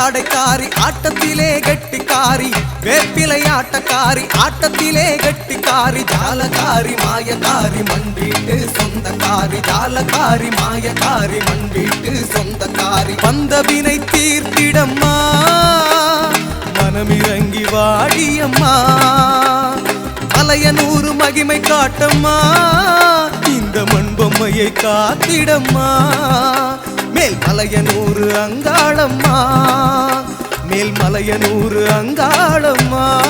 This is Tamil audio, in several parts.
ஆடைக்காரி ஆட்டத்திலே கட்டிக்காரி வேப்பிலை ஆட்டக்காரி ஆட்டத்திலே கட்டிக்காரி ஜாலக்காரி மாயக்காரி மண் வீட்டு சொந்தக்காரி ஜாலக்காரி மாயக்காரி மண் வீட்டு சொந்தக்காரி வந்தவினை தீர்த்திடம்மா மனமிறங்கி வாடியம்மா மலையனூறு மகிமை காட்டம்மா இந்த மண்பொம்மையை காத்திடம்மா மேல் மலையனூறு அங்காளம்மா. மேல் மலையனூறு அங்காளம்மா.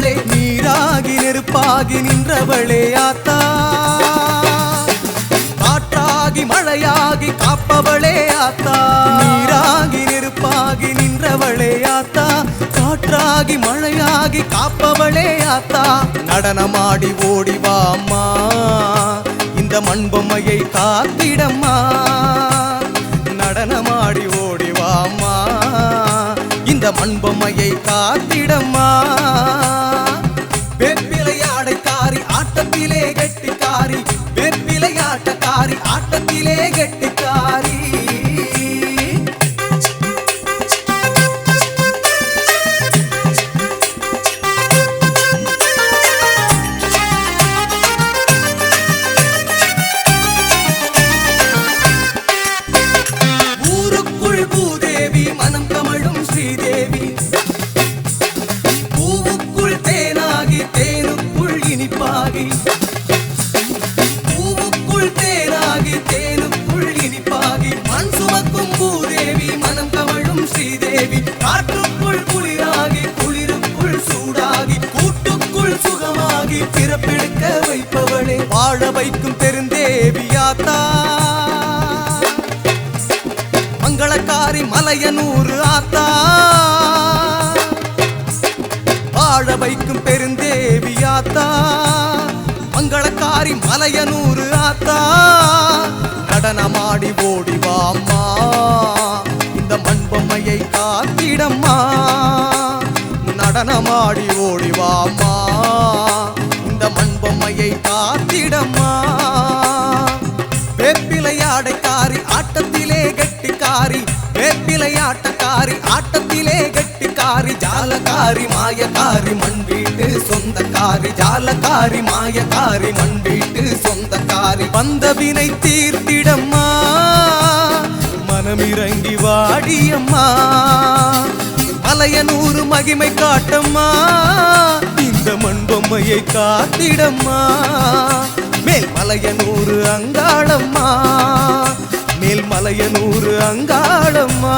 நின்றவளே நீராகி நெருப்பாகி நின்றவளே ஆத்தா. காற்றாகி மழையாகி காப்பவளே ஆத்தா. நீராகி நெருப்பாகி நின்றவளே ஆத்தா. காற்றாகி மழையாகி காப்பவளே ஆத்தா. நடனமாடி ஓடி அம்மா. இந்த மண்பொம்மையை காத்திடம்மா. நடனமாடி இந்த மண்பொம்மையை பொம்மையை காத்திடம்மா. வெப்பிலை ஆடைக்காரி ஆட்டத்திலே கெட்டிக்காரி வெப்பிலை ஆட்டக்காரி ஆட்டத்திலே கெட்டி வைக்கும் பெருந்தேவியாத்தா மங்களக்காரி மலையனூறு ஆத்தா. வாழ வைக்கும் பெருந்தேவியாத்தா. மங்களக்காரி மலையனூறு ஆத்தா. நடனமாடி ஓடிவாம்மா இந்த மண்பொம்மையை காத்திடம்மா. நடனமாடி ஓடிவாம் மண் காத்திடம்மா. வேப்பிலை ஆடைக்காரி ஆட்டத்திலே கட்டிக்காரி வேப்பிலையாட்டக்காரி ஆட்டத்திலே கட்டிக்காரி ஜாலக்காரி மாயக்காரி மண் வீட்டு சொந்தக்காரி ஜாலக்காரி மாயக்காரி மண் வீட்டு சொந்தக்காரி. வந்தவினை தீர்த்திடம்மா. மனமிறங்கி வாடியம்மா. மலையனூறு மகிமை காட்டம்மா. இந்த மண்பொம்மையை காத்திடம்மா. மேல் மலையனூறு அங்காளம்மா. மேல் மலையனூறு அங்காளம்மா.